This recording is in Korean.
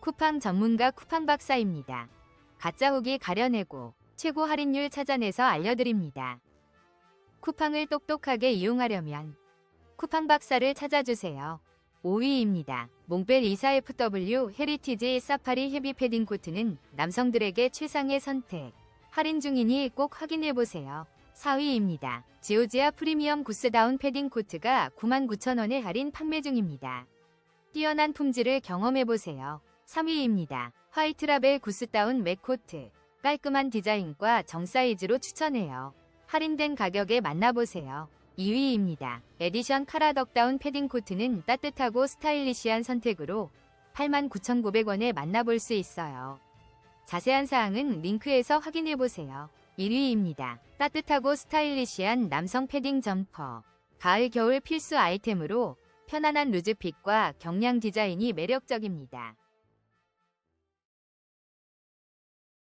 쿠팡 전문가 쿠팡 박사입니다. 가짜 후기 가려내고 최고 할인율 찾아내서 알려드립니다. 쿠팡을 똑똑하게 이용하려면 쿠팡 박사를 찾아주세요. 5위입니다. 몽벨 24FW 헤리티지 사파리 헤비 패딩 코트는 남성들에게 최상의 선택. 할인 중이니 꼭 확인해보세요. 4위입니다. 지오지아 프리미엄 구스다운 패딩 코트가 99,000원에 할인 판매 중입니다. 뛰어난 품질을 경험해보세요. 3위입니다. 화이트라벨 구스다운 맥코트. 깔끔한 디자인과 정 사이즈로 추천해요. 할인된 가격에 만나보세요. 2위입니다. 에디션 카라덕다운 패딩 코트는 따뜻하고 스타일리시한 선택으로 89,900원에 만나볼 수 있어요. 자세한 사항은 링크에서 확인해보세요. 1위입니다. 따뜻하고 스타일리시한 남성 패딩 점퍼. 가을 겨울 필수 아이템으로 편안한 루즈핏과 경량 디자인이 매력적입니다.